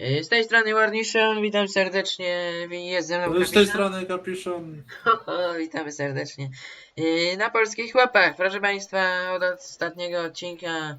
Y, Z tej strony Warnishon, witam serdecznie, jest ze mną Z tej strony kapiszon. Witamy serdecznie. Y, Na polskich chłopach, proszę Państwa, od ostatniego odcinka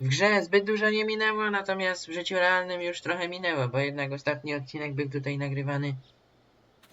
w grze zbyt dużo nie minęło, natomiast w życiu realnym już trochę minęło, bo jednak ostatni odcinek był tutaj nagrywany,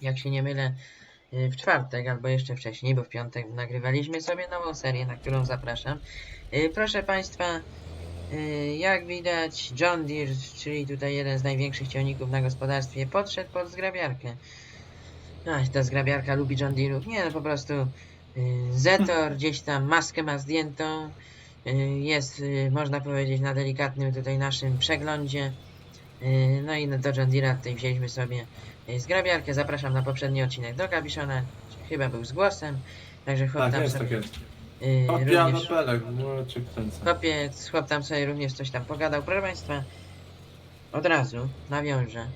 jak się nie mylę, y, w czwartek albo jeszcze wcześniej, bo w piątek nagrywaliśmy sobie nową serię, na którą zapraszam. Proszę Państwa, jak widać, John Deere, czyli tutaj jeden z największych ciągników na gospodarstwie, podszedł pod zgrabiarkę. Ach, ta zgrabiarka lubi John Deere'ów. Nie, no po prostu y, Zetor gdzieś tam maskę ma zdjętą. Y, jest, y, można powiedzieć, na delikatnym tutaj naszym przeglądzie. Y, no i no do John Deere'a tutaj wzięliśmy sobie y, zgrabiarkę. Zapraszam na poprzedni odcinek do Kapiszona. Chyba był z głosem. Także chłop Tak tam jest, sobie, tak jest. Y, Papiano również, pelek, cię kręcę. chłopiec, chłop tam sobie również coś tam pogadał. Proszę Państwa, od razu nawiążę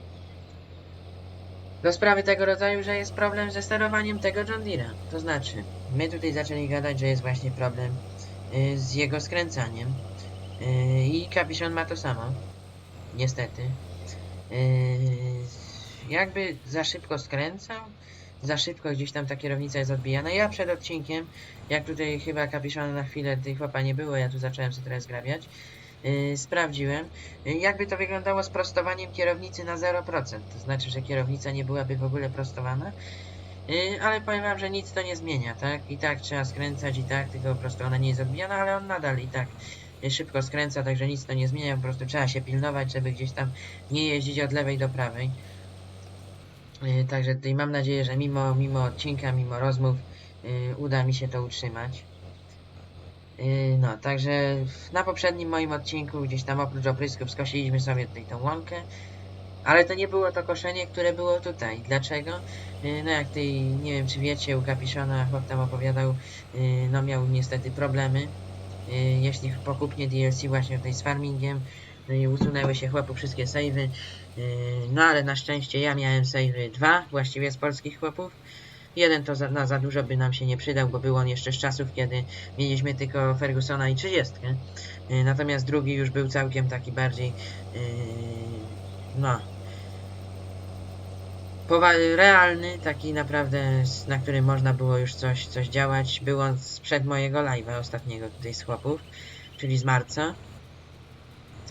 do sprawy tego rodzaju, że jest problem ze sterowaniem tego John Deere'a. To znaczy, my tutaj zaczęli gadać, że jest właśnie problem y, z jego skręcaniem. Y, I Kapiszon ma to samo. Niestety. Y, jakby za szybko skręcał, za szybko gdzieś tam ta kierownica jest odbijana. Ja przed odcinkiem, jak tutaj chyba Kapiszona na chwilę tej chłopa nie było, ja tu zacząłem sobie teraz zgrabiać, yy, sprawdziłem, yy, jakby to wyglądało z prostowaniem kierownicy na 0%. To znaczy, że kierownica nie byłaby w ogóle prostowana. Yy, ale powiem wam, że nic to nie zmienia, tak? I tak trzeba skręcać, i tak, tylko po prostu ona nie jest odbijana, ale on nadal i tak yy, szybko skręca, także nic to nie zmienia, po prostu trzeba się pilnować, żeby gdzieś tam nie jeździć od lewej do prawej. Yy, Także tutaj mam nadzieję, że mimo, mimo odcinka, mimo rozmów yy, uda mi się to utrzymać. Yy, No, także na poprzednim moim odcinku gdzieś tam oprócz oprysków skosiliśmy sobie tutaj tą łąkę, ale to nie było to koszenie, które było tutaj. Dlaczego? No jak tutaj, nie wiem czy wiecie, u Kapiszona chłop tam opowiadał, no miał niestety problemy, jeśli po kupnie DLC właśnie tutaj z farmingiem, i usunęły się chłopu wszystkie savey, Yy, No ale na szczęście ja miałem savey dwa, właściwie z polskich chłopów. Jeden to za, na za dużo by nam się nie przydał, bo był on jeszcze z czasów, kiedy mieliśmy tylko Fergusona i 30. Yy, Natomiast drugi już był całkiem taki bardziej, yy, no, realny, taki naprawdę, na którym można było już coś, coś działać. Był on sprzed mojego live'a ostatniego tutaj z chłopów, czyli z marca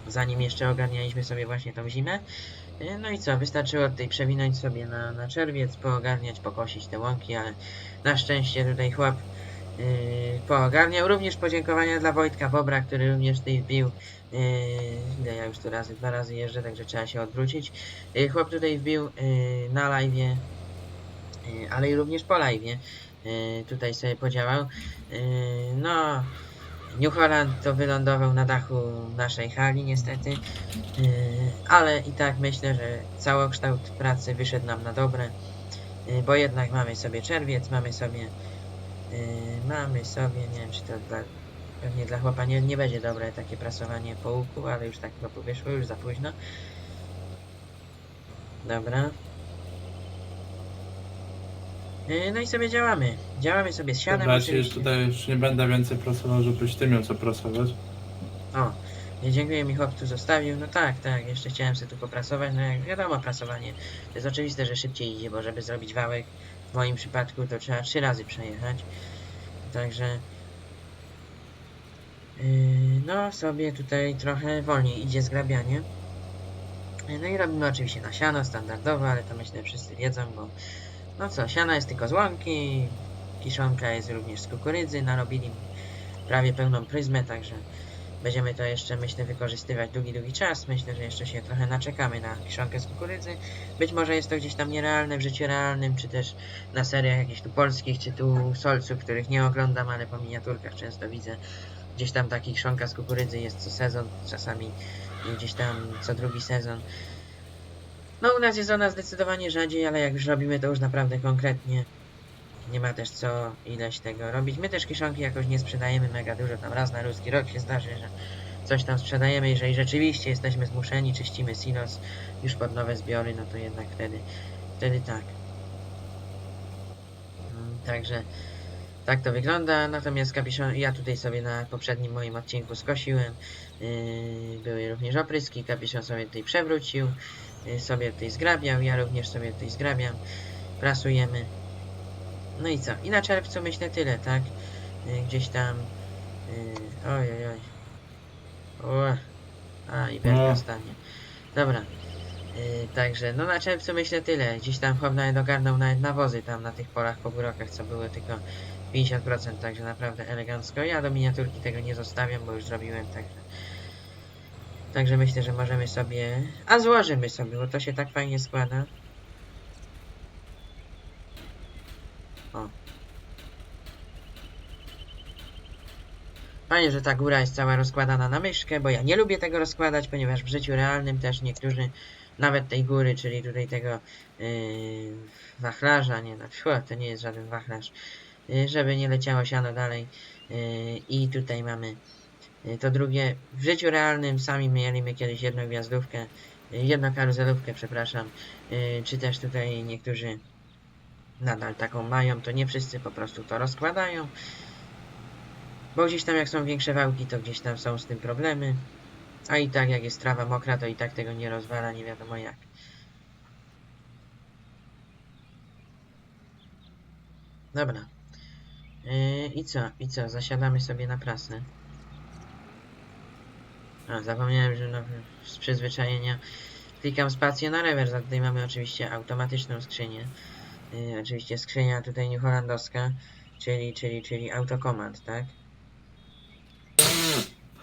zanim jeszcze ogarnialiśmy sobie właśnie tą zimę. E, No i co, wystarczyło tutaj przewinąć sobie na, na czerwiec, poogarniać, pokosić te łąki, ale na szczęście tutaj chłop yy, poogarniał. Również podziękowania dla Wojtka Bobra, który również tutaj wbił. Yy, ja już tu razy, dwa razy jeżdżę, także trzeba się odwrócić. Yy, chłop tutaj wbił yy, na live, yy, ale i również po live. Yy, tutaj sobie podziałał. Yy, no, New Holland to wylądował na dachu naszej hali niestety, Yy, ale i tak myślę, że całokształt pracy wyszedł nam na dobre, yy, bo jednak mamy sobie czerwiec, mamy sobie, yy, mamy sobie, nie wiem czy to dla, pewnie dla chłopa nie, nie będzie dobre takie prasowanie po łuku, ale już tak chłopu wyszło, już za późno. Dobra. Yy, No i sobie działamy. Działamy sobie z sianem Dobra, ja już oczywiście. tutaj już nie będę więcej prasował, żebyś ty miał co prasować. O, nie dziękuję mi chłop tu zostawił. No tak, tak, jeszcze chciałem sobie tu poprasować. No jak wiadomo, prasowanie to jest oczywiste, że szybciej idzie, bo żeby zrobić wałek, w moim przypadku to trzeba trzy razy przejechać. Także yy, no sobie tutaj trochę wolniej idzie zgrabianie. No i robimy oczywiście na siano standardowo, ale to myślę wszyscy wiedzą, bo no co, siano jest tylko z łąki, kiszonka jest również z kukurydzy, narobili prawie pełną pryzmę, także Będziemy to jeszcze, myślę, wykorzystywać długi, długi czas. Myślę, że jeszcze się trochę naczekamy na kiszonkę z kukurydzy. Być może jest to gdzieś tam nierealne w życiu realnym, czy też na seriach jakichś tu polskich, czy tu solców, których nie oglądam, ale po miniaturkach często widzę. Gdzieś tam ta kiszonka z kukurydzy jest co sezon, czasami gdzieś tam co drugi sezon. No u nas jest ona zdecydowanie rzadziej, ale jak już robimy to już naprawdę konkretnie. Nie ma też co ileś tego robić. My też kiszonki jakoś nie sprzedajemy mega dużo, tam raz na ruski rok się zdarzy, że coś tam sprzedajemy. Jeżeli rzeczywiście jesteśmy zmuszeni, czyścimy silos już pod nowe zbiory, no to jednak wtedy, wtedy tak. Mm, Także Tak to wygląda, natomiast kapiszon, ja tutaj sobie na poprzednim moim odcinku skosiłem, yy, były również opryski, kapiszon sobie tutaj przewrócił, sobie tutaj zgrabiał, ja również sobie tutaj zgrabiam, prasujemy. No i co? I na czerwcu myślę tyle, tak? Yy, gdzieś tam, yy, oj, oj, oj. O, a i belka No. stanie. Dobra. Także, no na czerwcu myślę tyle. Gdzieś tam chłop nawet ogarnął nawet nawozy tam na tych polach po górokach, co były tylko 50%, także naprawdę elegancko. Ja do miniaturki tego nie zostawiam, bo już zrobiłem, także... Także myślę, że możemy sobie... A złożymy sobie, bo to się tak fajnie składa. O. Fajnie, że ta góra jest cała rozkładana na myszkę, bo ja nie lubię tego rozkładać, ponieważ w życiu realnym też niektórzy nawet tej góry, czyli tutaj tego yy, wachlarza, nie, no, tfu, to nie jest żaden wachlarz, yy, żeby nie leciało siano dalej. Yy, I tutaj mamy to drugie. W życiu realnym sami mieliśmy kiedyś jedną gwiazdówkę, yy, jedną karuzelówkę, przepraszam, yy, czy też tutaj niektórzy nadal taką mają, to nie wszyscy po prostu to rozkładają. Bo gdzieś tam jak są większe wałki, to gdzieś tam są z tym problemy. A i tak jak jest trawa mokra, to i tak tego nie rozwala, nie wiadomo jak. Dobra. Yy, I co? I co? Zasiadamy sobie na prasę. A, zapomniałem, że no, z przyzwyczajenia klikam spację na rewers, a tutaj mamy oczywiście automatyczną skrzynię. Yy, oczywiście skrzynia tutaj niuholandowska, czyli, czyli, czyli autokomand, tak?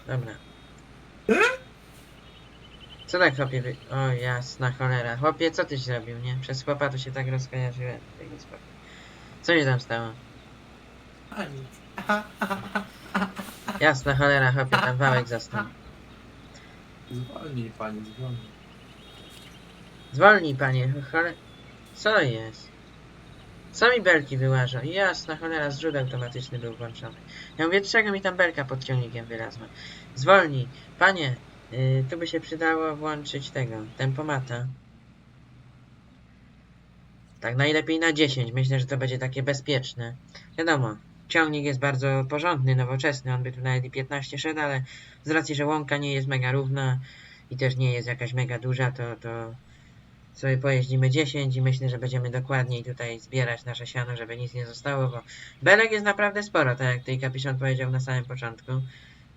Dobra. Co tak chłopie wy... O jasna cholera. Chłopie, co tyś zrobił, nie? Przez chłopa to się tak rozkojarzyłem. Daj mi spokój. Co się tam stało? A nic. Jasna cholera, chłopie, tam wałek został. Zwolnij pani, zwolnij. Zwolnij, panie, chole... Co jest? Co mi belki wyłażą? Jasna cholera, zrzut automatyczny był włączony. Ja mówię, czego mi tam belka pod ciągnikiem wylazła? Zwolnij. Panie, yy, tu by się przydało włączyć tego, tempomata. Tak, najlepiej na 10. Myślę, że to będzie takie bezpieczne. Wiadomo, ciągnik jest bardzo porządny, nowoczesny. On by tu nawet i 15 szedł, ale z racji, że łąka nie jest mega równa i też nie jest jakaś mega duża, to, to sobie pojeździmy 10 i myślę, że będziemy dokładniej tutaj zbierać nasze siano, żeby nic nie zostało, bo belek jest naprawdę sporo, tak jak tutaj kapiszon powiedział na samym początku,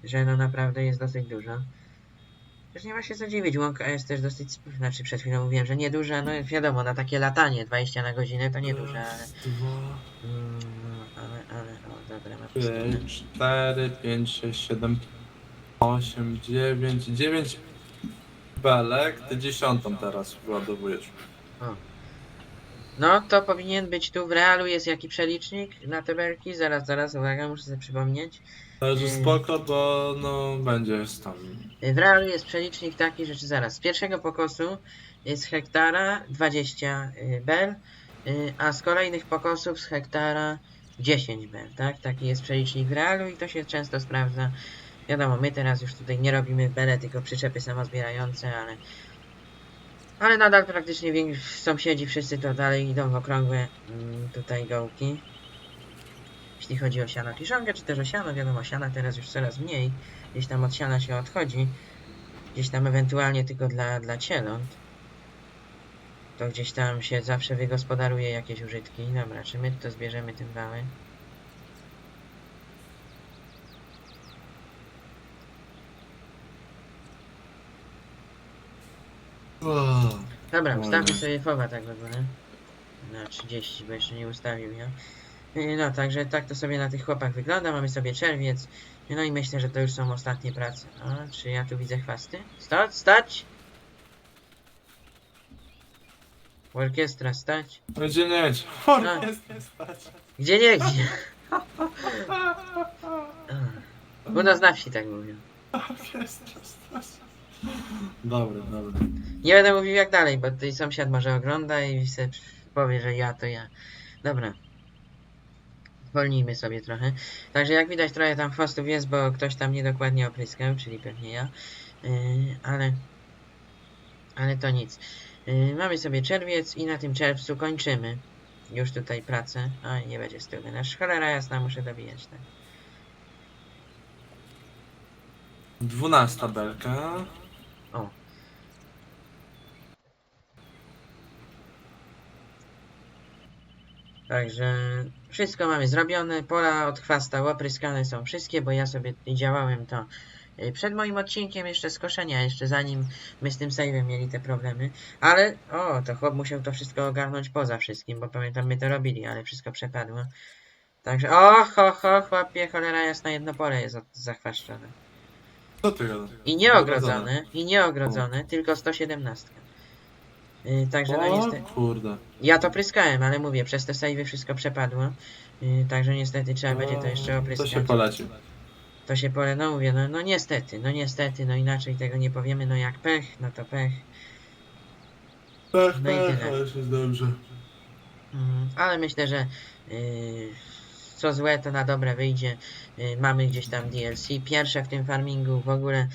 że no naprawdę jest dosyć dużo. Też nie ma się co dziwić, łąka jest też dosyć, znaczy przed chwilą mówiłem, że nieduża, no wiadomo, na takie latanie 20 na godzinę to nieduże, ale, mm, ale, ale, o dobra, ma pustynę. pięć, cztery, pięć, sześć, siedem, osiem, dziewięć, dziewięć belek, ty dziesiątą teraz władowujesz. No, to powinien być tu w realu, jest jaki przelicznik na te belki, zaraz, zaraz, uwaga, muszę sobie przypomnieć. Mm. spoko, bo no będzie tam. W realu jest przelicznik taki, że zaraz, z pierwszego pokosu z hektara 20 y, bel, y, a z kolejnych pokosów z hektara 10 bel, tak? Taki jest przelicznik w realu i to się często sprawdza. Wiadomo, my teraz już tutaj nie robimy bele, tylko przyczepy samozbierające, ale ale nadal praktycznie sąsiedzi wszyscy to dalej idą w okrągłe mm, tutaj gołki. Jeśli chodzi o siano kiszonkę, czy też o siano, wiadomo, siana teraz już coraz mniej. Gdzieś tam od siana się odchodzi. Gdzieś tam ewentualnie tylko dla, dla cieląt. To gdzieś tam się zawsze wygospodaruje jakieś użytki. Dobra, czy my to zbierzemy tym wałem? Dobra, Oj. ustawmy sobie fowa tak w ogóle. Na 30, bo jeszcze nie ustawił ja. Yy, No, także tak to sobie na tych chłopach wygląda. Mamy sobie czerwiec. No i myślę, że to już są ostatnie prace. A, czy ja tu widzę chwasty? Stać, stać! Orkiestra, stać. Będzie nie No. jest. Gdzie nie gdzie? U nas na wsi tak mówią. Jest stać. Dobry, dobry. Nie będę mówił jak dalej, bo tutaj sąsiad może ogląda i se powie, że ja to ja. Dobra. Zwolnijmy sobie trochę. Także jak widać trochę tam chwostów jest, bo ktoś tam niedokładnie opryskał, czyli pewnie ja. Yy, ale... Ale to nic. Yy, mamy sobie czerwiec i na tym czerwcu kończymy. już tutaj pracę. A nie będzie z tyłu. Nasz cholera jasna, muszę dobijać, tak. Dwunasta belka. O. Także wszystko mamy zrobione, pola od chwasta opryskane są wszystkie, bo ja sobie działałem to y, przed moim odcinkiem jeszcze skoszenia, jeszcze zanim my z tym save'em mieli te problemy. Ale, o, to chłop musiał to wszystko ogarnąć poza wszystkim, bo pamiętam my to robili, ale wszystko przepadło. Także, o, ho, ho, chłopie, cholera jasna, jedno pole jest zachwaszczone. Co ty? I nieogrodzone, i nieogrodzone, tylko 117. Yy, także no O niestety. kurde. Ja to pryskałem, ale mówię, przez te save'y wszystko przepadło. Yy, także niestety trzeba będzie to jeszcze To opryskać. się poleci. To się pole, no mówię, no, no niestety, no niestety, no inaczej tego nie powiemy, no jak pech, no to pech. Tak, No i tyle. ale już jest dobrze. Mm, ale myślę, że yy, co złe, to na dobre wyjdzie. Yy, mamy gdzieś tam DLC. Pierwsze w tym farmingu w ogóle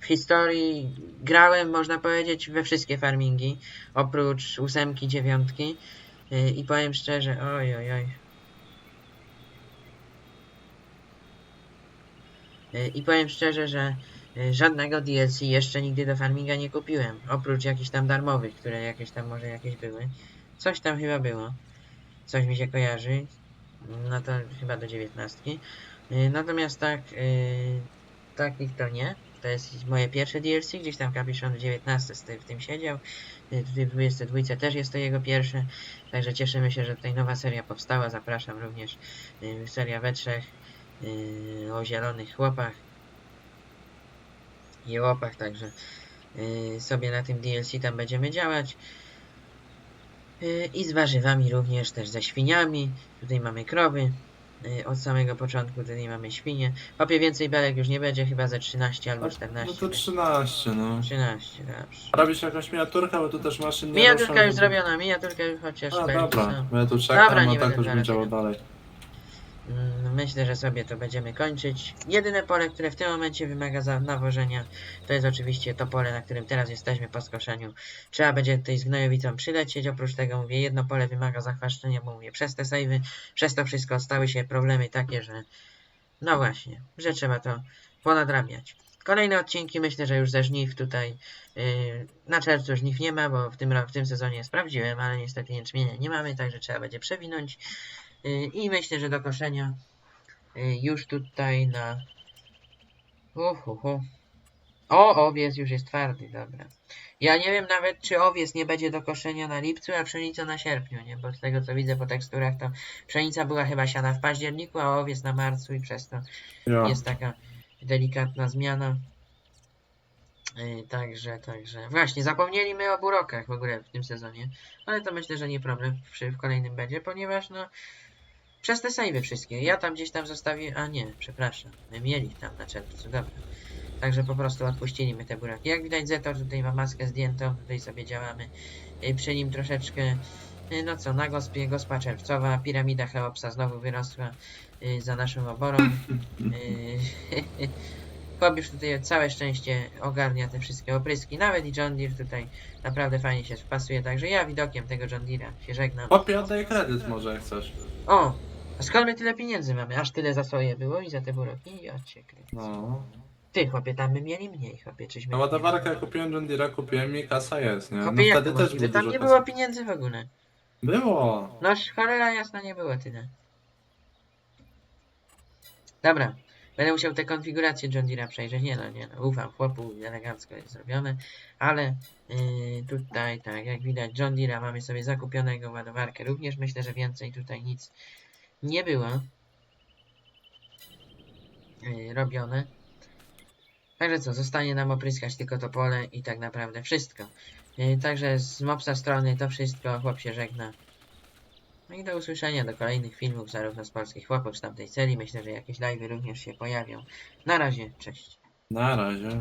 w historii grałem, można powiedzieć, we wszystkie farmingi, oprócz ósemki, dziewiątki. Yy, I powiem szczerze, oj, oj, oj. Yy, I powiem szczerze, że żadnego DLC jeszcze nigdy do farminga nie kupiłem. Oprócz jakichś tam darmowych, które jakieś tam może jakieś były. Coś tam chyba było. Coś mi się kojarzy. No to chyba do dziewiętnastki. Yy, Natomiast tak, yy, takich to nie. To jest moje pierwsze DLC, gdzieś tam Kapiszon w 19 z ty- w tym siedział. Tutaj w 22 też jest to jego pierwsze. Także cieszymy się, że tutaj nowa seria powstała. Zapraszam również. Seria we trzech. O zielonych chłopach. I łopach, także sobie na tym DLC tam będziemy działać. Yy, I z warzywami również, też ze świniami. Tutaj mamy krowy. Yy, Od samego początku tutaj mamy świnie. Opie więcej belek już nie będzie, chyba ze 13 albo No 14. to 13, no. 13, dobrze. Robisz jakąś miniaturkę, bo tu też maszyn nie Miniaturka ruszą, już żeby- zrobiona, miniaturka już chociaż A, będzie, dobra, no. bo ja tu czekam, Dobra, a nie tak będę już zaraz bym działał tego. dalej. Mm, Myślę, że sobie to będziemy kończyć. Jedyne pole, które w tym momencie wymaga nawożenia, to jest oczywiście to pole, na którym teraz jesteśmy po skoszeniu. Trzeba będzie tutaj z gnojowicą przylecieć. Oprócz tego mówię, jedno pole wymaga zachwaszczenia, bo mówię, przez te sejwy, przez to wszystko stały się problemy takie, że no właśnie, że trzeba to ponadrabiać. Kolejne odcinki myślę, że już ze żniw tutaj yy, na czerwcu żniw nie ma, bo w tym, w tym sezonie sprawdziłem, ale niestety jęczmienia nie mamy, także trzeba będzie przewinąć. Yy, I myślę, że do koszenia yy, już tutaj na... O, owiec już jest twardy, dobra. Ja nie wiem nawet, czy owiec nie będzie do koszenia na lipcu, a pszenica na sierpniu, nie? Bo z tego, co widzę po teksturach, to pszenica była chyba siana w październiku, a owiec na marcu i przez to Ja. jest taka delikatna zmiana. Yy, Także, także. Właśnie, zapomnieliśmy o burokach w ogóle w tym sezonie. Ale to myślę, że nie problem przy, w kolejnym będzie, ponieważ no. Przez te savey wszystkie. Ja tam gdzieś tam zostawię. A nie, przepraszam. My mieli tam na czerwcu, dobra. Także po prostu odpuścili mi te buraki. Jak widać, Zetor tutaj ma maskę zdjętą, tutaj sobie działamy. Yy, Przy nim troszeczkę. yy, No co, na gospie, gospa czerwcowa, piramida Cheopsa znowu wyrosła yy, za naszą oborą. Już tutaj całe szczęście ogarnia te wszystkie opryski. Nawet i John Deere tutaj naprawdę fajnie się wpasuje. Także ja widokiem tego John Deere'a się żegnam. Chłopie, oddaj kredyt może jak chcesz. O! A skąd my tyle pieniędzy mamy? Aż tyle za soję było i za te buroki? Ja cię kręcę. No. Ty, chłopie, tam my mieli mniej, chłopie, czyśmy... Na ładowarkę kupiłem John Deere'a, kupiłem i kasa jest, nie? No Chłopie, jak wtedy to też było Tam dużo nie kasy. było pieniędzy w ogóle. Było. No cholera jasna nie było tyle. Dobra. Będę musiał te konfiguracje John Deere'a przejrzeć. Nie no, nie no. Ufam chłopu, elegancko jest zrobione. Ale yy, tutaj, tak jak widać, John Deere'a mamy sobie zakupionego ładowarkę. Również myślę, że więcej tutaj nic nie było yy, robione. Także co, zostanie nam opryskać tylko to pole i tak naprawdę wszystko. Yy, także z mopsa strony to wszystko. Chłop się żegna. No i do usłyszenia do kolejnych filmów, zarówno z polskich chłopów z tamtej serii. Myślę, że jakieś live'y również się pojawią. Na razie, cześć. Na razie.